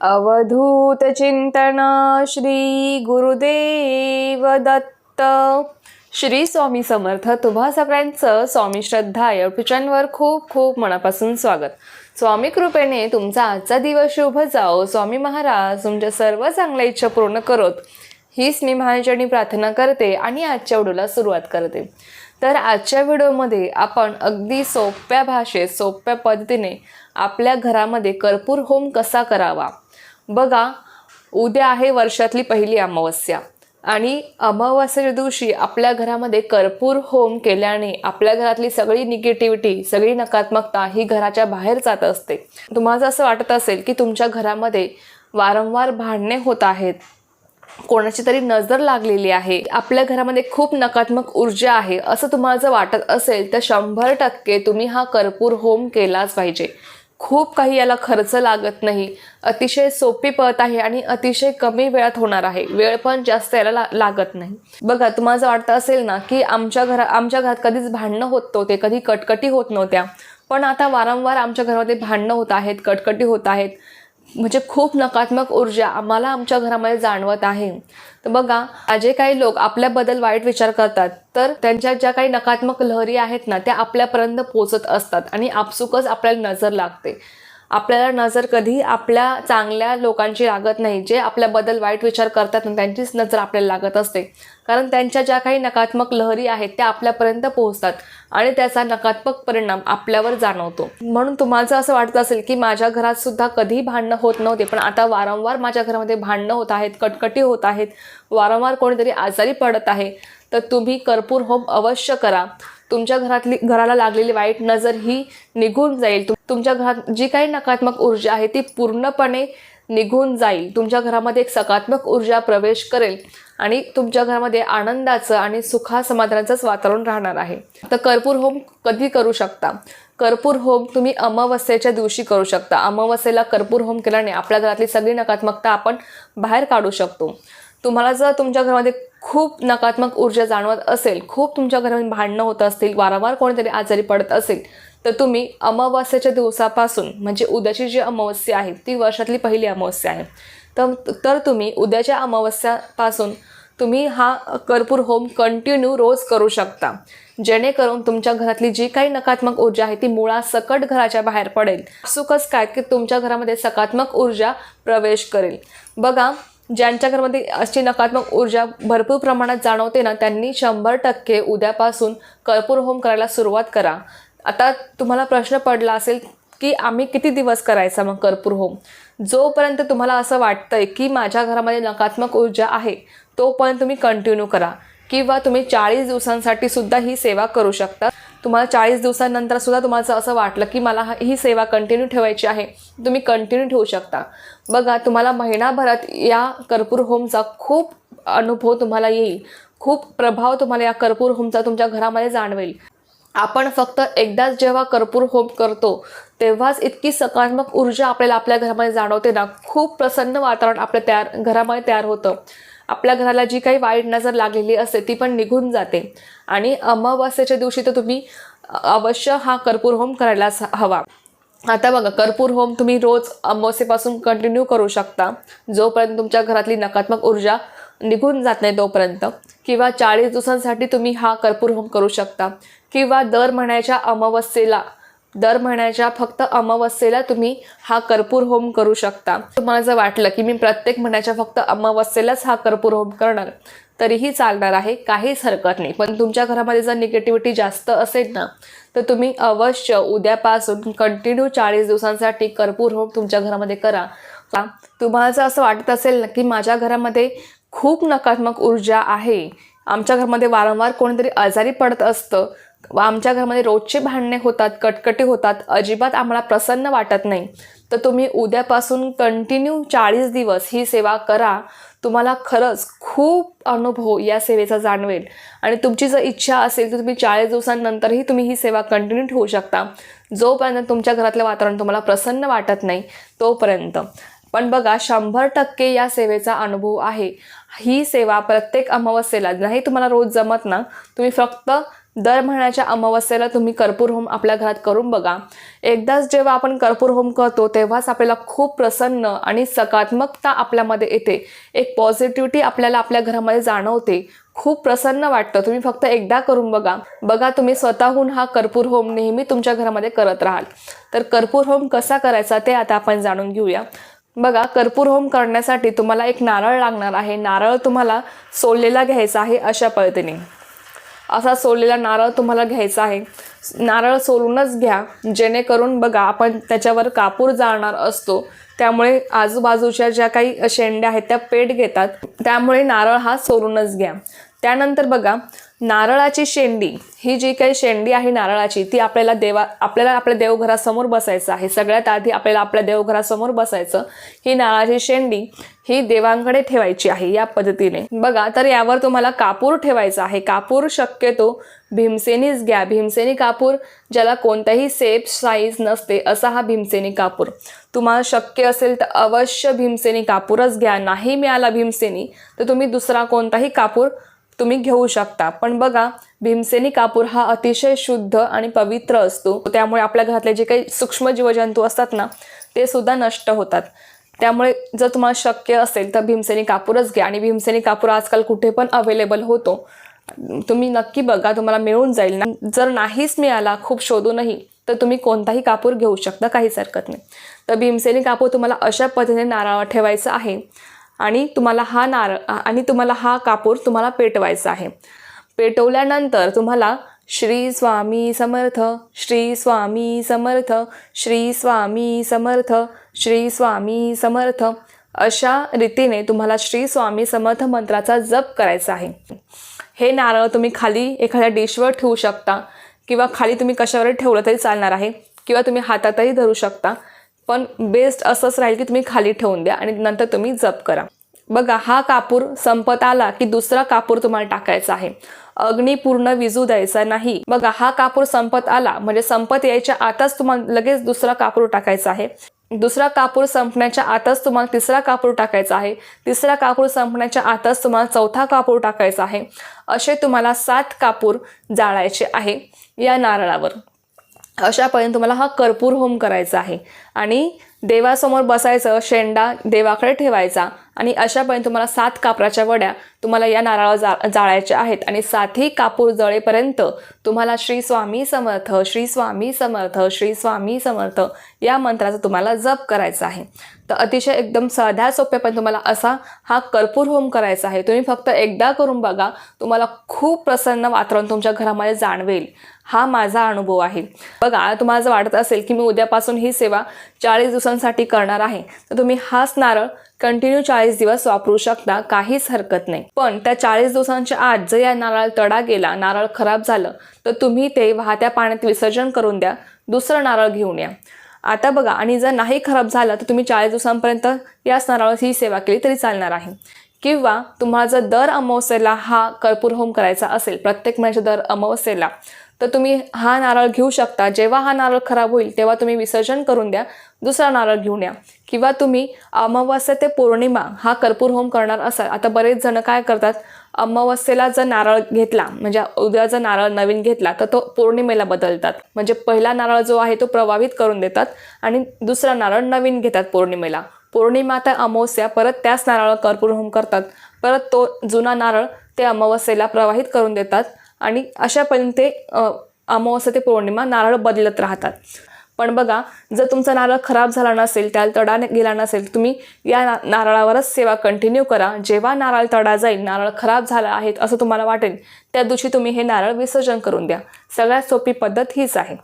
अवधूत चिंतन श्री गुरुदेव दत्त. श्री स्वामी समर्थ तुम्हा सगळ्यांचं स्वामी श्रद्धा या खूप खूप मनापासून स्वागत. स्वामी कृपेने तुमचा आजचा दिवस शुभ जाओ. स्वामी महाराज तुमच्या सर्व चांगल्या इच्छा पूर्ण करोत. हीच मी महाराजांनी प्रार्थना करते आणि आजच्या व्हिडिओला सुरुवात करते. तर आजच्या व्हिडिओमध्ये आपण अगदी सोप्या भाषेत सोप्या पद्धतीने आपल्या घरामध्ये कर्पूर होम कसा करावा? बघा उद्या आहे वर्षातली पहिली अमावस्या. आणि अमावस्याच्या दिवशी आपल्या घरामध्ये कर्पूर होम केल्याने आपल्या घरातली सगळी निगेटिव्हिटी सगळी नकारात्मकता ही घराच्या बाहेर जात असते. तुम्हाला असं वाटत असेल की तुमच्या घरामध्ये वारंवार भांडणे होत आहेत कोणाची तरी नजर लागलेली आहे आपल्या घरामध्ये खूप नकारात्मक ऊर्जा आहे असं तुम्हाला जर वाटत असेल तर शंभर टक्के तुम्ही हा कर्पूर होम केलाच पाहिजे. खूप काही याला खर्च लागत नाही. अतिशय सोपी पत आहे आणि अतिशय कमी वेळात होणार आहे. वेळ पण जास्त याला ला- लागत नाही. बघा तुम्हाला जर वाटतं असेल ना की आमच्या घरा आमच्या घरात कधीच भांडणं होत नव्हते कधी कटकटी होत नव्हत्या. पण आता वारंवार आमच्या घरामध्ये भांडणं होत आहेत कटकटी होत आहेत. म्हणजे खूप नकारात्मक ऊर्जा आम्हाला आमच्या घरामध्ये जाणवत आहे. तर बघा जे काही लोक आपल्याबद्दल वाईट विचार करतात तर त्यांच्या ज्या काही नकारात्मक लहरी आहेत ना त्या आपल्यापर्यंत पोचत असतात आणि आपसुकच आपल्याला नजर लागते. आपल्याला नजर कधी आपल्या चांगल्या लोकांची लागत नाही जे आपल्याबद्दल वाईट विचार करतात ना त्यांचीच नजर आपल्याला लागत असते. कारण त्यांच्या ज्या काही नकारात्मक लहरी आहेत त्या आपल्यापर्यंत पोहोचतात आणि त्याचा नकारात्मक परिणाम आपल्यावर जाणवतो. म्हणून तुम्हाला असं वाटत असेल की माझ्या घरात सुद्धा कधीही भांडणं होत नव्हते पण आता वारंवार माझ्या घरामध्ये भांडणं होत आहेत कटकटी होत आहेत वारंवार कोणीतरी आजारी पडत आहे तर तुम्ही कर्पूर होम अवश्य करा. तुमच्या घरातली घराला लागलेली वाईट नजर ही निघून जाईल. तुम- तुमच्या घरात जी काही नकारात्मक ऊर्जा आहे ती पूर्णपणे निघून जाईल. तुमच्या घरामध्ये एक सकारात्मक ऊर्जा प्रवेश करेल आणि तुमच्या घरामध्ये आनंदाचं आणि सुखासमाधानाचंच वातावरण राहणार आहे. तर कर्पूर होम कधी करू शकता? कर्पूर होम तुम्ही अमावस्येच्या दिवशी करू शकता. अमावस्येला कर्पूर होम केल्याने आपल्या घरातली सगळी नकारात्मकता आपण बाहेर काढू शकतो. तुम्हाला जर तुमच्या घरामध्ये खूप नकारात्मक ऊर्जा जाणवत असेल खूप तुमच्या घरामध्ये भांडणं होत असतील वारंवार कोणीतरी आजारी पडत असेल तर तुम्ही अमावास्याच्या दिवसापासून म्हणजे उद्याची जी अमावस्या आहे ती वर्षातली पहिली अमावस्या आहे. तर तर तुम्ही उद्याच्या अमावस्यापासून तुम्ही हा कर्पूर होम कंटिन्यू रोज करू शकता. जेणेकरून तुमच्या घरातली जी काही नकारात्मक ऊर्जा आहे ती मुळासकट घराच्या बाहेर पडेल. सुखच काय की तुमच्या घरामध्ये सकारात्मक ऊर्जा प्रवेश करेल. बघा ज्यांच्या घरामध्ये अशी नकारात्मक ऊर्जा भरपूर प्रमाणात जाणवते ना त्यांनी शंभर टक्के उद्यापासून कर्पूर होम करायला सुरुवात करा. आता तुम्हाला प्रश्न पडला असेल की आम्ही किती दिवस करायचा मग कर्पूर होम? जोपर्यंत तुम्हाला असं वाटतंय की माझ्या घरामध्ये नकारात्मक ऊर्जा आहे तोपर्यंत तुम्ही कंटिन्यू करा. किंवा तुम्ही चाळीस दिवसांसाठी सुद्धा ही सेवा करू शकता. तुम्हाला चाळीस दिवसांनंतर सुद्धा तुम्हाला असं वाटलं की मला हा- ही सेवा कंटिन्यू ठेवायची आहे तुम्ही कंटिन्यू ठेवू शकता. बघा तुम्हाला महिनाभरात या कर्पूर होमचा खूप अनुभव तुम्हाला येईल. खूप प्रभाव तुम्हाला या कर्पूर होमचा तुमच्या घरामध्ये जाणवेल. आपण फक्त एकदाच जेव्हा कर्पूर होम करतो तेव्हाच इतकी सकारात्मक ऊर्जा आपल्याला आपल्या घरामध्ये जाणवते ना. खूप प्रसन्न वातावरण आपल्या तयार घरामध्ये तयार होतं. आपल्या घराला जी काही वाईट नजर लागलेली असते ती पण निघून जाते. आणि अमावस्येच्या दिवशी तर तुम्ही अवश्य हा कर्पूर होम करायलाच हवा. आता बघा कर्पूर होम तुम्ही रोज अमावस्येपासून कंटिन्यू करू शकता. जोपर्यंत तुमच्या घरातली नकारात्मक ऊर्जा निघून जात नाही तोपर्यंत. किंवा चाळीस दिवसांसाठी तुम्ही हा कर्पूर होम करू शकता. किंवा दर महिन्याच्या अमावस्येला दर महिन्याच्या फक्त अमावस्येला तुम्ही हा कर्पूर होम करू शकता. तुम्हाला जर वाटलं की मी प्रत्येक महिन्याच्या फक्त अमावस्येलाच हा कर्पूर होम करणार तरीही चालणार आहे काहीच हरकत नाही. पण तुमच्या घरामध्ये जर निगेटिव्हिटी जास्त असेल ना तर तुम्ही अवश्य उद्यापासून कंटिन्यू चाळीस दिवसांसाठी कर्पूर होम तुमच्या घरामध्ये करा. का? तुम्हाला जर असं वाटत असेल ना की माझ्या घरामध्ये खूप नकारात्मक ऊर्जा आहे. आमच्या घरामध्ये वारंवार कोणीतरी आजारी पडत असतं. व आमच्या घरामध्ये रोजचे भांडणे होतात कटकटी होतात अजिबात आम्हाला प्रसन्न वाटत नाही. तर तुम्ही उद्यापासून कंटिन्यू चाळीस दिवस ही सेवा करा. तुम्हाला खरंच खूप अनुभव या सेवेचा जाणवेल. आणि तुमची जर इच्छा असेल तर तुम्ही चाळीस दिवसांनंतरही तुम्ही ही सेवा कंटिन्यू ठेवू शकता. जोपर्यंत तुमच्या घरातलं वातावरण तुम्हाला प्रसन्न वाटत नाही तोपर्यंत. पण बघा शंभर टक्के या सेवेचा अनुभव आहे. ही सेवा प्रत्येक अमावस्येला नाही तुम्हाला रोज जमत ना तुम्ही फक्त दर महिन्याच्या अमावस्येला तुम्ही कर्पूर होम आपल्या घरात करून बघा. एकदाच जेव्हा आपण कर्पूर होम करतो तेव्हाच आपल्याला खूप प्रसन्न आणि सकारात्मकता आपल्यामध्ये येते. एक पॉझिटिव्हिटी आपल्याला आपल्या घरामध्ये जाणवते. खूप प्रसन्न वाटतं. तुम्ही फक्त एकदा करून बघा. बघा तुम्ही स्वतःहून हा कर्पूर होम नेहमी तुमच्या घरामध्ये करत राहाल. तर कर्पूर होम कसा करायचा ते आता आपण जाणून घेऊया. बघा कर्पूर होम करण्यासाठी तुम्हाला एक नारळ लागणार आहे. नारळ तुम्हाला सोललेला घ्यायचा आहे अशा पद्धतीने. असा सोललेला नारळ तुम्हाला घ्यायचा आहे. नारळ सोलूनच घ्या. जेणेकरून बघा आपण त्याच्यावर कापूर जाळणार असतो. त्यामुळे आजूबाजूच्या ज्या काही शेंड्या आहेत त्या पेट घेतात. त्यामुळे नारळ हा सोलूनच घ्या. त्यानंतर बघा नारळाची शेंडी. ही जी काही शेंडी आहे नारळाची ती आपल्याला देवा आपल्याला आपल्या देवघरासमोर बसायचं आहे. सगळ्यात आधी आपल्याला आपल्या देवघरासमोर बसायचं. ही नारळाची शेंडी ही देवांकडे ठेवायची आहे या पद्धतीने. बघा तर यावर तुम्हाला कापूर ठेवायचा आहे. कापूर शक्यतो भीमसेनीच घ्या. भीमसेनी कापूर ज्याला कोणताही सेफ साईज नसते असा हा भीमसेनी कापूर. तुम्हाला शक्य असेल तर अवश्य भीमसेनी कापूरच घ्या. नाही मिळाला भीमसेनी तर तुम्ही दुसरा कोणताही कापूर तुम्ही घेऊ शकता. पण बघा भीमसेनी कापूर हा अतिशय शुद्ध आणि पवित्र असतो. त्यामुळे आपल्या घरातले जे काही सूक्ष्म जीवजंतू असतात ना ते सुद्धा नष्ट होतात. त्यामुळे जर तुम्हाला शक्य असेल तर भीमसेनी कापूरच घ्या. आणि भीमसेनी कापूर आजकाल कुठे पण अवेलेबल होतो. तुम्ही नक्की बघा तुम्हाला मिळून जाईल ना. जर नाहीच मिळाला खूप शोधूनही तर तुम्ही कोणताही कापूर घेऊ शकता काहीच हरकत नाही. तर भीमसेनी कापूर तुम्हाला अशा पद्धतीने नारळ ठेवायचा आहे. आणि तुम्हाला हा नारळ आणि तुम्हाला हा कापूर तुम्हाला पेटवायचा आहे. पेटवल्यानंतर तुम्हाला श्री स्वामी समर्थ श्री स्वामी समर्थ श्री स्वामी समर्थ श्री स्वामी समर्थ अशा रीतीने तुम्हाला श्री स्वामी समर्थ मंत्राचा जप करायचा आहे. हे नारळ तुम्ही खाली एखाद्या डिशवर ठेवू शकता किंवा खाली तुम्ही कशावर ठेवलं तरी चालणार आहे किंवा तुम्ही हातातही धरू शकता. पण बेस्ट असंच राहील की तुम्ही खाली ठेवून द्या आणि नंतर तुम्ही जप करा. बघा हा कापूर संपत आला की दुसरा कापूर तुम्हाला टाकायचा आहे. अग्नी पूर्ण विजू द्यायचा नाही. बघा हा कापूर संपत आला म्हणजे संपत यायच्या आताच तुम्हाला लगेच दुसरा कापूर टाकायचा आहे. दुसरा कापूर संपण्याच्या आताच तुम्हाला तिसरा कापूर टाकायचा आहे. तिसरा कापूर संपण्याच्या आताच तुम्हाला चौथा कापूर टाकायचा आहे. असे तुम्हाला सात कापूर जाळायचे आहे या नारळावर. अशापर्यंत तुम्हाला हा कर्पूर होम करायचा आहे. आणि देवासमोर बसायचं शेंडा देवाकडे ठेवायचा आणि अशापर्यंत तुम्हाला सात कापराच्या वड्या तुम्हाला या नारळा जा जाळायच्या आहेत. आणि सातही कापूर जळेपर्यंत तुम्हाला श्री स्वामी समर्थ श्री स्वामी समर्थ श्री स्वामी समर्थ या मंत्राचा तुम्हाला जप करायचा आहे. तर अतिशय एकदम साध्या सोप्या पण तुम्हाला असा हा कर्पूर होम करायचा आहे. तुम्ही फक्त एकदा करून बघा तुम्हाला खूप प्रसन्न वातावरण तुमच्या घरामध्ये जाणवेल. हा माझा अनुभव आहे. बघा तुम्हाला जर वाटत असेल की मी उद्यापासून ही सेवा चाळीस दिवसांसाठी करणार आहे तर तुम्ही हाच नारळ कंटिन्यू चाळीस दिवस वापरू शकता काहीच हरकत नाही. पण त्या चाळीस दिवसांच्या आत जर या नारळ तडा गेला नारळ खराब झालं तर तुम्ही ते वाहत्या पाण्यात विसर्जन करून द्या दुसरं नारळ घेऊन या. आता बघा आणि जर नाही खराब झालं तर तुम्ही चाळीस दिवसांपर्यंत याच नारळाची ही सेवा केली तरी चालणार आहे. किंवा तुम्हाला जर दर अमावस्येला हा कर्पूर होम करायचा असेल प्रत्येक महिन्याच्या दर अमावस्येला तर तुम्ही हा नारळ घेऊ शकता. जेव्हा हा नारळ खराब होईल तेव्हा तुम्ही विसर्जन करून द्या. दुसरा नारळ घेऊन या. किंवा तुम्ही अमावस्या ते पौर्णिमा हा कर्पूर होम करणार असाल. आता बरेच जण काय करतात? अमावस्येला जर नारळ घेतला म्हणजे उद्या जर नारळ नवीन घेतला तर तो पौर्णिमेला बदलतात. म्हणजे पहिला नारळ जो आहे तो प्रभावित करून देतात आणि दुसरा नारळ नवीन घेतात पौर्णिमेला. पौर्णिमा तर अमावस्या परत त्याच नारळ कर्पूर होम करतात. परत तो जुना नारळ ते अमावस्येला प्रवाहित करून देतात. आणि अशापर्यंत ते अमावस्या ते पौर्णिमा नारळ बदलत राहतात. पण बघा जर तुमचा नारळ खराब झाला नसेल त्याला तडा गेला नसेल तुम्ही या ना नारळावरच सेवा कंटिन्यू करा. जेव्हा नारळ तडा जाईल नारळ खराब झाला आहे असं तुम्हाला वाटेल त्या दिवशी तुम्ही हे नारळ विसर्जन करून द्या. सगळ्यात सोपी पद्धत हीच आहे.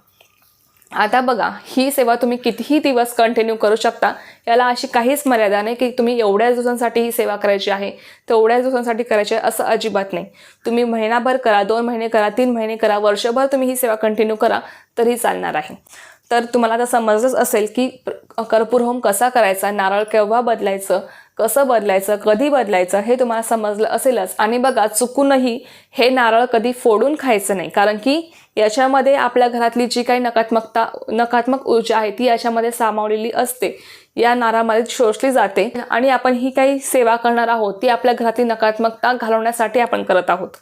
आता बघा ही सेवा तुम्ही कितीही दिवस कंटिन्यू करू शकता याला अशी काहीच मर्यादा नाही की तुम्ही एवढ्याच दिवसांसाठी ही सेवा करायची आहे तेवढ्याच दिवसांसाठी करायची आहे असं अजिबात नाही. तुम्ही महिनाभर करा दोन महिने करा तीन महिने करा वर्षभर तुम्ही ही सेवा कंटिन्यू करा तरी चालणार आहे. तर तुम्हाला आता समजलंच असेल की कर्पूर होम कसा करायचा नारळ केव्हा बदलायचं कसं बदलायचं कधी बदलायचं हे तुम्हाला समजलं असेलच. आणि बघा चुकूनही हे नारळ कधी फोडून खायचं नाही. कारण की याच्यामध्ये आपल्या घरातली जी काही नकारात्मकता नकारात्मक ऊर्जा आहे ती याच्यामध्ये सामावलेली असते. या नारामध्ये शोषली जाते आणि आपण ही काही सेवा करणार आहोत ती आपल्या घरातली नकारात्मकता घालवण्यासाठी आपण करत आहोत.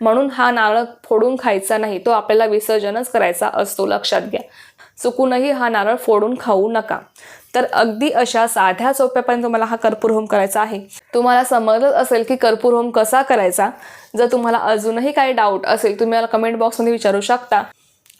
म्हणून हा नारळ फोडून खायचा नाही तो आपल्याला विसर्जनच करायचा असतो. लक्षात घ्या. चुकूनही हा नारळ फोडून खाऊ नका. तर अगदी अशा साध्या सोप्यापर्यंत तुम्हाला हा कर्पूर होम करायचा आहे. तुम्हाला समजत असेल की कर्पूर होम कसा करायचा. जर तुम्हाला अजूनही काही डाऊट असेल तुम्ही मला कमेंट बॉक्समध्ये विचारू शकता.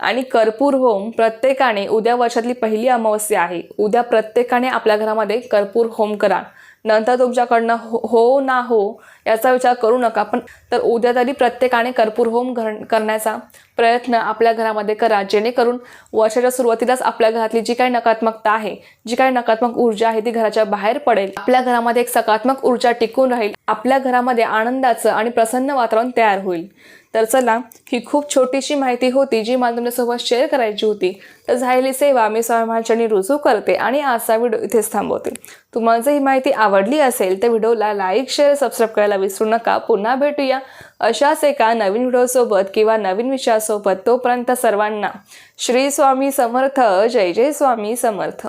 आणि कर्पूर होम प्रत्येकाने उद्या वर्षातली पहिली अमावस्या आहे. उद्या प्रत्येकाने आपल्या घरामध्ये कर्पूर होम करा. नंतर तुमच्याकडनं हो हो ना हो याचा विचार करू नका. पण तर उद्या तरी प्रत्येकाने कर्पूर होम घर करण्याचा प्रयत्न आपल्या घरामध्ये करा जेणेकरून वर्षाच्या सुरुवातीलाच आपल्या घरातली जी काही नकारात्मकता आहे जी काही नकारात्मक ऊर्जा आहे ती घराच्या बाहेर पडेल. आपल्या घरामध्ये एक सकारात्मक ऊर्जा टिकून राहील. आपल्या घरामध्ये आनंदाचं आणि प्रसन्न वातावरण तयार होईल. तर चला ही खूप छोटीशी माहिती होती जी मला तुमच्यासोबत शेअर करायची होती. तर झालेली सेवा मी स्वामीचरणी रुजू करते आणि आजचा व्हिडिओ इथेच थांबवते. तुम्हाला जर ही माहिती आवडली असेल तर व्हिडिओला लाईक शेअर सबस्क्राईब करायला विसरू नका. पुन्हा भेटूया. अशाच एका नवीन व्हिडिओसोबत किंवा नवीन विषयासोबत तोपर्यंत सर्वांना श्री स्वामी समर्थ जय जय स्वामी समर्थ.